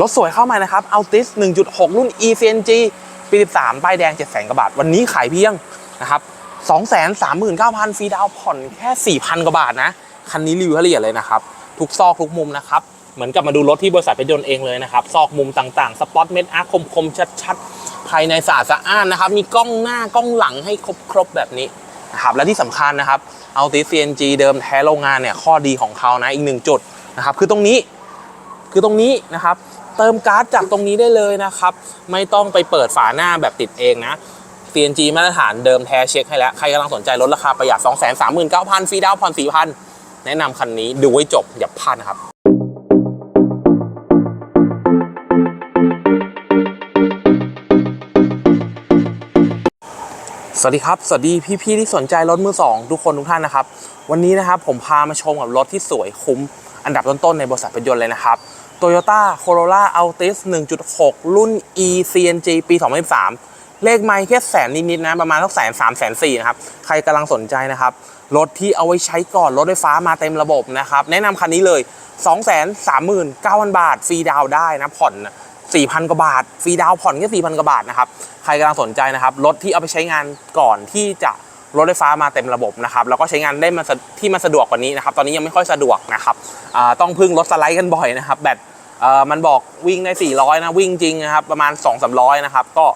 รถสวยเข้ามานะครับ Altis 1.6 รุ่น ECNG ปี13ป้ายแดง700,000กว่าบาท วันนี้ขายเพียงนะครับ239,000 ฟรีดาวผ่อนแค่ 4,000 กว่าบาทนะ คันนี้รีวิวละเอียดเลยนะครับ ทุกซอกทุกมุมนะครับ เหมือนกับมาดูรถที่บริษัทเพชรยนต์เองเลยนะครับ ซอกมุมต่างๆ สปอตเม็ดอาร์คคมๆ ชัดๆ ภายในสะอาดสะอ้านนะครับ มีกล้องหน้ากล้องหลังให้ครบๆ แบบนี้นะครับ และที่สำคัญนะครับ Altis CNG เดิมแท้โรงงานเนี่ยข้อดีของเขานะอีกหนึ่งจุดนะครับคือตรงนี้คือตรงนี้นะครับ เติมการ์ดจากตรงนี้ได้เลยนะครับ ไม่ต้องไปเปิดฝาหน้าแบบติดเองนะ CNG มาตรฐานเดิมแท้เช็คให้แล้ว ใครกำลังสนใจลดราคาประหยัด 2 3 9 0 0 0ฟรีดาวน์ผ่อน4,000 แนะนำคันนี้ดูให้จบอย่าพลาดนะครับสวัสดีครับ สวัสดีพี่ๆที่สนใจรถมือสองทุกคนทุกท่านนะครับ วันนี้นะครับผมพามาชมกับรถที่สวยคุ้มอันดับต้นๆในบริษัทรถยนต์เลยนะครับ Toyota Corolla Altis 1.6 รุ่น E CNG ปี2023เลขไม่แค่แสนนิดๆนะ ประมาณสักแสนสามแสนสี่นะครับ ใครกำลังสนใจนะครับ รถที่เอาไว้ใช้ก่อน รถไฟฟ้ามาเต็มระบบนะครับ แนะนำคันนี้เลย 239,000 บาท ฟรีดาวได้นะ ผ่อน4,000 กว่าบาท ฟรีดาวผ่อนแค่4,000 กว่าบาทนะครับ ใครกำลังสนใจนะครับ รถที่เอาไปใช้งานก่อนที่จะรถไฟฟ้ามาเต็มระบบนะครับแล้วก็ใช้งานได้มาที่มันสะดวกกว่านี้นะครับ ตอนนี้ยังไม่ค่อยสะดวกนะครับต้องพึ่งรถสไลด์กันบ่อยนะครับ แบต มันบอกวิ่งได้ 400 นะ วิ่งจริงนะครับ ประมาณ 2-300 นะครับ ก็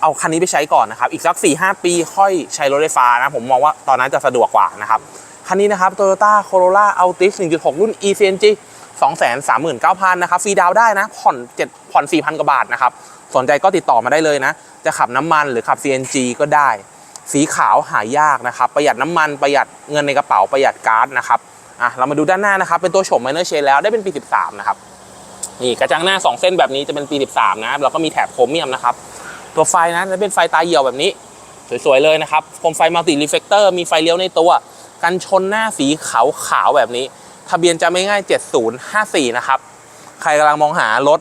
เอาคันนี้ไปใช้ก่อนนะครับ อีกสัก 4-5 ปีค่อยใช้รถไฟฟ้านะ ผมมองว่าตอนนั้นจะสะดวกกว่านะครับ คันนี้นะครับ Toyota Corolla Altis 1.6 รุ่น ECNG 239,000 นะครับ ฟรีดาวได้นะ ผ่อน7ผ่อน 4,000 กว่าบาทนะครับ สนใจก็ติดต่อมาได้เลยนะ จะขับน้ำมันหรือขับ CNG ก็ได้ สีขาวหายากนะครับ ประหยัดน้ำมัน ประหยัดเงินในกระเป๋า ประหยัดก๊าซนะครับ อะเรามาดูด้านหน้านะครับ เป็นตัวโฉม Minor Chain แล้วได้เป็นปี 13 นะครับ นี่กระจังหน้า 2 เส้นแบบนี้จะเป็นปี 13 นะแล้วก็มีแถบโครเมียมนะครับ ตัวไฟนะจะเป็นไฟตาเหี่ยวแบบนี้ สวยๆเลยนะครับโคมไฟมัลติรีเฟกเตอร์มีไฟเลี้ยวในตัว กันชนหน้าสีขาวขาวแบบนี้ ทะเบียนจะไม่ง่าย 7054 นะครับ ใครกำลังมองหารถ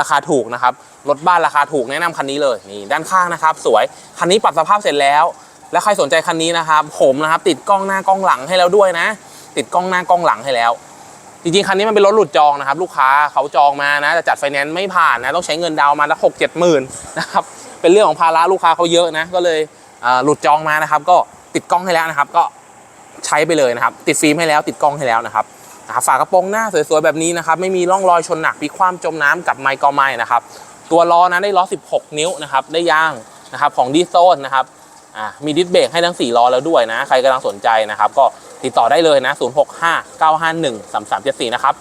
ราคาถูกนะครับรถบ้านราคาถูกแนะนำคันนี้เลยนี่ด้านข้างนะครับ สวยคันนี้ปรับสภาพเสร็จแล้ว และใครสนใจคันนี้นะครับ ผมนะครับ ติดกล้องหน้ากล้องหลังให้แล้วด้วยนะ ติดกล้องหน้ากล้องหลังให้แล้ว จริงๆคันนี้มันเป็นรถหลุดจองนะครับ ลูกค้าเขาจองมานะแต่จัดไฟแนนซ์ไม่ผ่านนะต้องใช้เงินดาวน์มาละหกเจ็ดหมื่นนะครับเป็นเรื่องของภาระลูกค้าเขาเยอะนะก็เลยหลุดจองมานะครับ ก็ติดกล้องให้แล้วนะครับ ก็ใช้ไปเลยนะครับ ติดฟิล์มให้แล้ว ติดกล้องให้แล้วนะครับฝากระโปรงหน้าสวยๆแบบนี้นะครับไม่มีร่องรอยชนหนักพลิกคว่ำจมน้ำกับไมค์กอไม้นะครับตัวล้อนะได้ล้อ 16 นิ้วนะครับได้ยางนะครับของดีโซนนะครับมีดิสเบรกให้ทั้ง 4 ล้อแล้วด้วยนะ ใครกำลังสนใจนะครับ ก็ ติดต่อได้เลยนะ 065 951 3374 นะครับ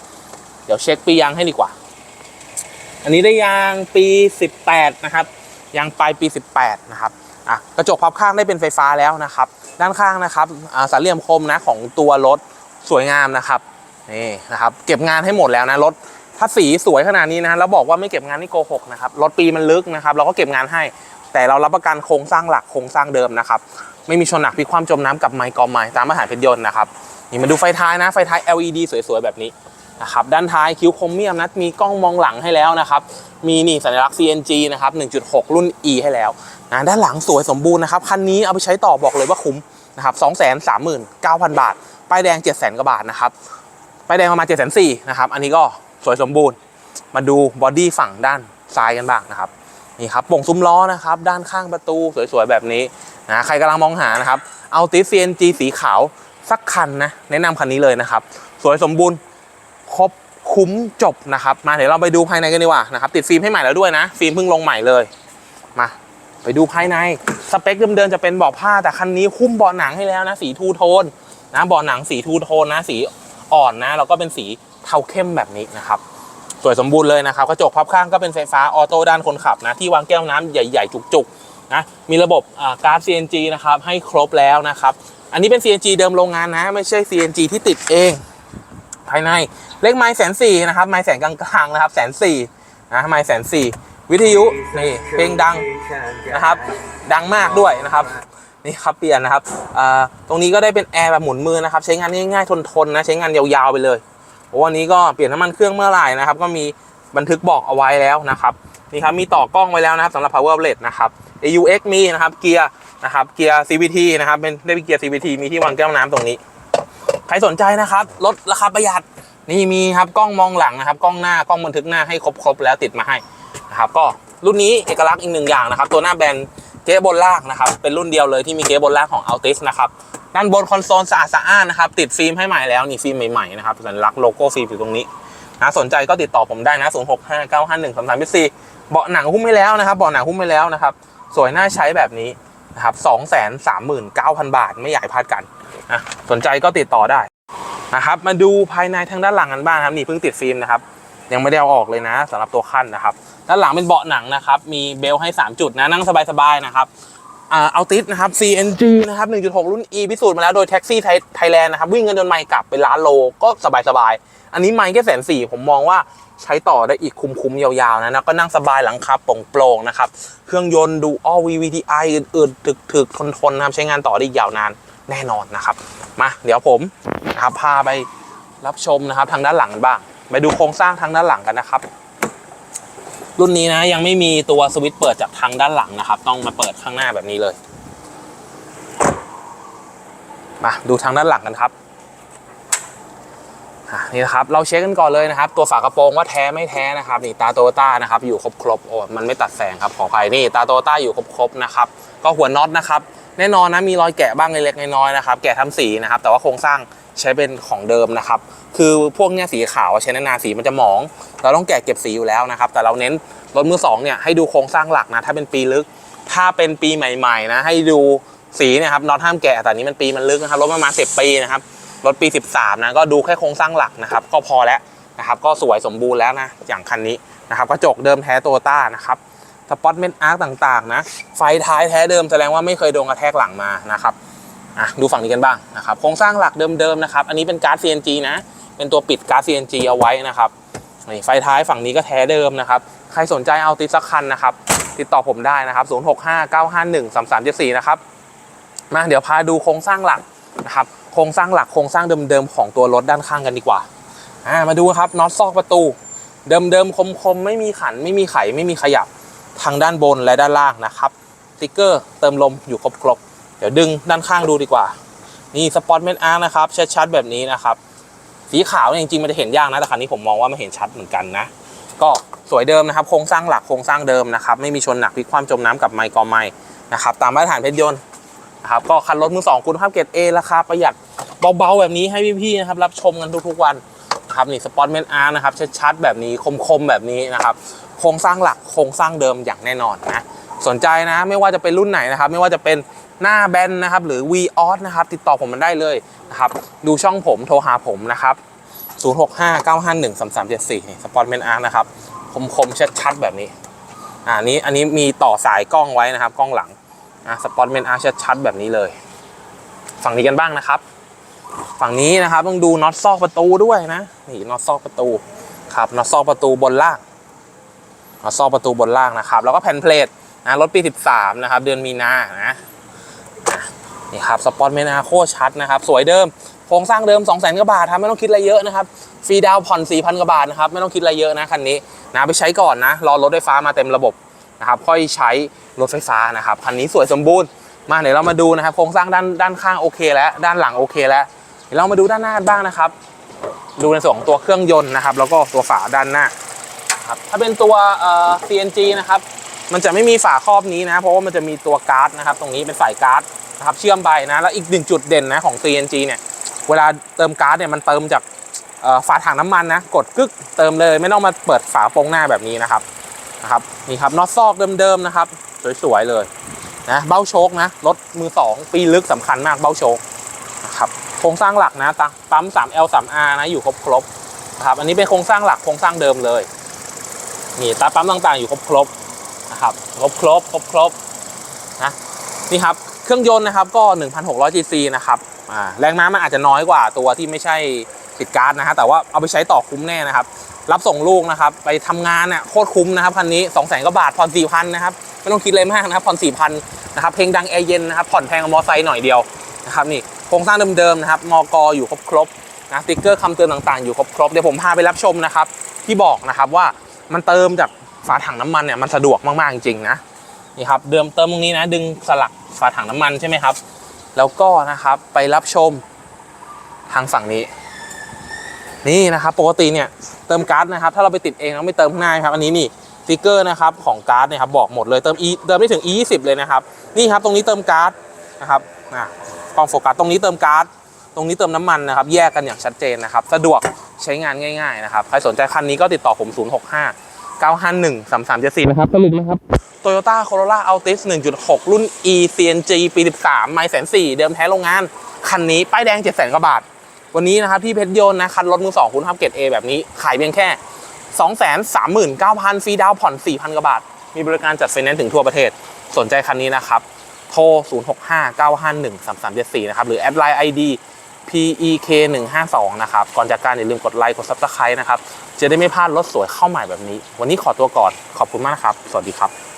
เดี๋ยวเช็คปียางให้ดีกว่า อันนี้ได้ยางปี 18 นะครับ ยางปลายปี 18 นะครับอะกระจกพับข้างได้เป็นไฟฟ้าแล้วนะครับ ด้านข้างนะครับสามเหลี่ยมคมนะของตัวรถสวยงามนะครับนี่นะครับ เก็บงานให้หมดแล้วนะรถถ้าสีสวยขนาดนี้นะแล้วบอกว่าไม่เก็บงานนี่โกหกนะครับรถปีมันลึกนะครับ เราก็เก็บงานให้ แต่เรารับประกันโครงสร้างหลักโครงสร้างเดิมนะครับ ไม่มีชนหนักพิคว่ำจมน้ำกับไมค์กอมไม้ตามมาตรฐานเพชรยนต์นะครับนี่มาดูไฟท้ายนะไฟท้าย LED สวยๆแบบนี้นะครับด้านท้ายคิ้วโครเมียมนะมีกล้องมองหลังให้แล้วนะครับ มีนี่สัญลักษณ์ CNG นะครับ 1.6 รุ่น E ให้แล้วนะด้านหลังสวยสมบูรณ์นะครับคันนี้เอาไปใช้ต่อบอกเลยว่าคุ้มนะครับ239,000 บาท ป้ายแดง 700,000กว่าบาทนะครับ ป้ายแดงประมาณ7 4 0 0 0นะครับ อันนี้ก็สวยสมบูรณ์ มาดูบอดี้ฝั่งด้านซ้ายกันบ้างนะครับ นี่ครับป่งซุ้มล้อนะครับ ด้านข้างประตูสวยๆแบบนี้นะใครกำลังมองหานะครับ เอาติส CNG สีขาวสักคันนะ แนะนำคันนี้เลยนะครับ สวยสมบูรณ์ครบคุ้มจบนะครับ มาเดี๋ยวเราไปดูภายในกันดีกว่านะครับ ติดฟิล์มให้ใหม่แล้วด้วยนะ ฟิล์มเพิ่งลงใหม่เลยมาไปดูภายในสเปคเดิมๆจะเป็นเบาะผ้าแต่คันนี้คุ้มเบาะหนังให้แล้วนะ สีทูโทนนะเบาะหนังสีทูโทนนะ สีอ่อนนะแล้วก็เป็นสีเทาเข้มแบบนี้นะครับ สวยสมบูรณ์เลยนะครับกระจกพับข้างก็เป็นไฟฟ้าออโต้ด้านคนขับนะที่วางแก้วน้ำใหญ่ ๆ จุกๆนะมีระบบอ่าการ์ด CNG นะครับให้ครบแล้วนะครับอันนี้เป็น CNG เดิมโรงงานนะ ไม่ใช่ CNG ที่ติดเอง ภายในเลขไม้แสนสี่นะครับไม้แสนกลางๆนะครับแสนสี่นะไม้แสนสี่วิทยุนี่เพลงดังนะครับ ดังมากด้วยนะครับนี่ครับเปลี่ยนนะครับตรงนี้ก็ได้เป็นแอร์แบบหมุนมือนะครับ ใช้งานง่ายๆทนๆนะใช้งานยาวๆไปเลย วันนี้ก็เปลี่ยนน้ำมันเครื่องเมื่อไหร่นะครับ ก็มีบันทึกบอกเอาไว้แล้วนะครับนี่ครับมีต่อกล้องไว้แล้วนะครับสำหรับ power outlet นะครับ AUX มีนะครับเกียร์นะครับเกียร์ CVT นะครับเป็นได้เป็นเกียร์ CVT มีที่วางแก้วน้ำตรงนี้ ใครสนใจนะครับลดราคาประหยัดนี่มีครับกล้องมองหลังนะครับ กล้องหน้ากล้องบันทึกหน้าให้ครบๆแล้วติดมาให้นะครับก็รุ่นนี้เอกลักษณ์อีกหนึ่งอย่างนะครับ ตัวหน้าแบน เก๊บนลากนะครับ เป็นรุ่นเดียวเลยที่มีเก๊บนลากของ Altis นะครับด้านบนคอนโซลสะอาดสะอ้านนะครับ ติดฟิล์มให้ใหม่แล้วนี่ฟิล์มใหม่ๆนะครับสัญลักษณ์โลโก้ฟิล์มอยู่ตรงนี้นะสนใจก็ติดต่อผมได้นะ 0 6 5 9 5 1 3 3 4เบาะหนังหุ้มไม่แล้วนะครับเบาะหนังหุ้มไม่แล้วนะครับ สวยน่าใช้แบบนี้นะครับ2 3 9 0 0 0 บาท ไม่ให้พลาดกันนะสนใจก็ติดต่อได้นะครับ มาดูภายในทางด้านหลังกันบ้างครับนี่เพิ่งติดฟิล์มนะครับ ยังไม่ได้เอาออกเลยนะสำหรับตัวขั้นนะครับ ด้านหลังเป็นเบาะหนังนะครับ มีเบลให้ 3 จุดนะนั่งสบายๆนะครับเอาติสนะครับ CNG นะครับ 1.6 รุ่น E พิสูจน์มาแล้วโดยแท็กซี่ไทยแลนด์นะครับ วิ่งกันจนไม่กลับเป็นล้านโลก็สบายๆ อันนี้ไม่แค่แสนสี่ผมมองว่าใช้ต่อได้อีกคุ้มๆ ยาวๆ นะนะก็นั่งสบายหลังคาโปร่งๆ นะครับ เครื่องยนต์ดูอ้อ VVTi อื่นๆถึกๆ ทนๆ นะครับ ใช้งานต่อได้ยาวนานแน่นอนนะครับ มา เดี๋ยวผมนะครับพาไปรับชมนะครับทางด้านหลังกันบ้าง ไปดูโครงสร้างทางด้านหลังกันนะครับ รุ่นนี้นะยังไม่มีตัวสวิตช์เปิดจากทางด้านหลังนะครับ ต้องมาเปิดข้างหน้าแบบนี้เลย มาดูทางด้านหลังกันครับนี่นะครับเราเช็คกันก่อนเลยนะครับ ตัวฝากระโปรงว่าแท้ไม่แท้นะครับนี่ตาโตต้านะครับอยู่ครบครบๆโอ้มันไม่ตัดแสงครับขออภัยนี่ตาโตต้าอยู่ครบครบๆนะครับก็หัวน็อตนะครับแน่นอนนะมีรอยแกะบ้างเล็กๆน้อยๆนะครับแกะทำสีนะครับแต่ว่าโครงสร้าง ใช้เป็นของเดิมนะครับ คือพวกเนี้ยสีขาวใช้นานๆสีมันจะหมอง เราต้องแกะเก็บสีอยู่แล้วนะครับ แต่เราเน้นรถมือสองเนี่ยให้ดูโครงสร้างหลักนะ ถ้าเป็นปีลึก ถ้าเป็นปีใหม่ๆนะให้ดูสีนะครับน็อตห้ามแกะแต่นี้มันปีมันลึกนะครับรถประมาณ10 ปีนะครับรถปี 13 นะก็ดูแค่โครงสร้างหลักนะครับ ก็พอแล้วนะครับ ก็สวยสมบูรณ์แล้วนะอย่างคันนี้นะครับกระจกเดิมแท้โตต้านะครับสปอตเมนอาร์ต่างๆนะไฟท้ายแท้เดิมแสดงว่าไม่เคยโดนกระแทกหลังมานะครับ อะดูฝั่งนี้กันบ้างนะครับโครงสร้างหลักเดิมๆนะครับ อันนี้เป็นการ์ด CNG นะ เป็นตัวปิดการ์ด CNG เอาไว้นะครับนี่ไฟท้ายฝั่งนี้ก็แท้เดิมนะครับ ใครสนใจเอาติดสักคันนะครับ ติดต่อผมได้นะครับ 0659513374 นะครับ มาเดี๋ยวพาดูโครงสร้างหลักนะครับ โครงสร้างหลักโครงสร้างเดิมๆของตัวรถด้านข้างกันดีกว่าอ่ามาดูครับน็อตซอกประตู เดิมๆคมๆไม่มีขันไม่มีไขไม่มีขยับทางด้านบนและด้านล่างนะครับสติ๊กเกอร์เติมลมอยู่ครบๆ ดี๋ยวดึงด้านข้างดูดีกว่า นี่สปอตเมนอาร์นะครับ ชัดๆแบบนี้นะครับ สีขาวเนี่ยจริงๆมันจะเห็นยากนะ แต่คันนี้ผมมองว่ามันเห็นชัดเหมือนกันนะ ก็สวยเดิมนะครับ โครงสร้างหลักโครงสร้างเดิมนะครับ ไม่มีชนหนักพลิกคว่ำจมน้ำกับไมค์กอไมค์นะครับ ตามมาตรฐานเพชรยนต์นะครับ ก็คันรถมือสองคุณภาพเกรด A ราคาประหยัดเบาๆแบบนี้ให้พี่ๆนะครับรับชมกันทุกๆวันนะครับนี่สปอตเมนอาร์นะครับชัดๆแบบนี้คมๆแบบนี้นะครับโครงสร้างหลักโครงสร้างเดิมอย่างแน่นอนนะสนใจนะไม่ว่าจะเป็นรุ่นไหนนะครับ ไม่ว่าจะเป็น หน้าแบนนะครับหรือ v ีออสนะครับติดต่อผมมันได้เลยนะครับดูช่องผมโทรหาผมนะครับ0659513374นี่สปอตเมนอาร์นะครับคมๆชัดๆแบบนี้อ่านี้อันนี้มีต่อสายกล้องไว้นะครับ กล้องหลังอะสปอตเมนอาร์ชัดๆแบบนี้เลย ฝั่งนี้กันบ้างนะครับ ฝั่งนี้นะครับต้องดูน็อตซอกประตูด้วยนะนี่น็อตซอกประตูครับน็อตซอกประตูบนล่างน็อตซอกประตูบนล่างนะครับ แล้วก็แผ่นเพลทนะรถปี 13 นะครับ เดือนมีนานะ นี่ครับสปอตเมนอาโคชัดนะครับ สวยเดิม โครงสร้างเดิม2 0 0 0 0 0กว่าบาทครับไม่ต้องคิดอะไรเยอะนะครับฟรีดาวผ่อน 4,000กว่าบาทนะครับ ไม่ต้องคิดอะไรเยอะนะคันนี้นะไปใช้ก่อนนะ รอรถไฟฟ้ามาเต็มระบบนะครับ ค่อยใช้รถไฟฟ้านะครับคันนี้สวยสมบูรณ์มาเดี๋ยวเรามาดูนะครับ โครงสร้างด้านด้านข้างโอเค แล้วด้านหลังโอเค แล้วเดี๋ยวเรามาดูด้านหน้าบ้างนะครับ ดูในส่วนของตัวเครื่องยนต์นะครับ แล้วก็ตัวฝาด้านหน้าครับถ้าเป็นตัวเอ่อ CNG นะครับมันจะไม่มีฝาครอบนี้นะ เพราะว่ามันจะมีตัวการ์ดนะครับ ตรงนี้เป็นสายการ์ด ครับเชื่อมไปนะ แล้วอีกหนึ่งจุดเด่นนะของ CNG เนี่ย เวลาเติมก๊าร์ดเนี่ยมันเติมจากฝาถังน้ำมันนะ กดกึกเติมเลยไม่ต้องมาเปิดฝาโปรงหน้าแบบนี้นะครับนะครับนี่ครับน็อตซอกเดิมๆนะครับ สวยๆเลยนะเบ้าโชคนะรถมือสองปีลึกสำคัญมากเบ้าโชคนะครับโครงสร้างหลักนะตะปั๊ม 3L 3R นะอยู่ครบครบๆนะครับอันนี้เป็นโครงสร้างหลักโครงสร้างเดิมเลยนี่ตาปั๊มต่างๆอยู่ครบครบๆนะครับครบครบครบครบๆนะนี่ครับ เครื่องยนต์นะครับก็ 1,600 cc นะครับแรงม้ามันอาจจะน้อยกว่าตัวที่ไม่ใช่ติดการ์ดนะฮะแต่ว่าเอาไปใช้ต่อคุ้มแน่นะครับ รับส่งลูกนะครับ ไปทำงานน่ะโคตรคุ้มนะครับคันนี้ 2 0 0 0 0กว่าบาทผ่อน4,000นะครับไม่ต้องคิดอะไรมากนะครับผ่อน4,000นะครับเพลงดังแอร์เย็นนะครับผ่อนแพงกว่ามอไซค์หน่อยเดียวนะครับนี่โครงสร้างเดิมๆนะครับมอกอยู่ครบครบๆนะสติ๊กเกอร์คำเตือนต่างๆอยู่ครบครบๆเดี๋ยวผมพาไปรับชมนะครับที่บอกนะครับว่ามันเติมจากฝาถังน้ำมันเนี่ยมันสะดวกมากๆจริงๆนะนี่ครับเดิมเติมตรงนี้นะดึงสลัก ฝาถังน้ำมันใช่ไหมครับ แล้วก็นะครับไปรับชมทางฝั่งนี้ นี่นะครับปกติเนี่ยเติมก๊าร์ดนะครับ ถ้าเราไปติดเองแล้วไม่เติมข้างหน้าครับอันนี้นี่สติ๊กเกอร์นะครับของก๊าร์ดเนี่ยครับบอกหมดเลยเติม e เติมได้ถึง e 20เลยนะครับนี่ครับตรงนี้เติมก๊าร์ดนะครับอะกล้องโฟกัสตรงนี้เติมก๊าร์ดตรงนี้เติมน้ำมันนะครับ แยกกันอย่างชัดเจนนะครับ สะดวกใช้งานง่าย ๆ นะครับ ใครสนใจคันนี้ก็ติดต่อผม 065 951 3374นะครับสรุปนะครับ Toyota Corolla Altis 1.6 รุ่น e CNG ปี 13 ไม่แสนสี่เดิมแท้โรงงาน คันนี้ ป้ายแดง 7 0 0 0 0กว่าบาท วันนี้นะครับ ที่เพชรยนต์นะ คันรถมือ2คุณภาพเกรด A แบบนี้ ขายเพียงแค่ 239,000 ฟรีดาวน์ผ่อน 4,000 กว่าบาท มีบริการจัดไฟแนนซ์ถึงทั่วประเทศ สนใจคันนี้นะครับ โทร 0659513374 นะครับ หรือแอดไลน์ ID PEK 152นะครับก่อนจากการอย่าลืมกดไลค์กด Subscribe นะครับจะได้ไม่พลาดรถสวยเข้าใหม่แบบนี้ วันนี้ขอตัวก่อนขอบคุณมากนะครับ สวัสดีครับ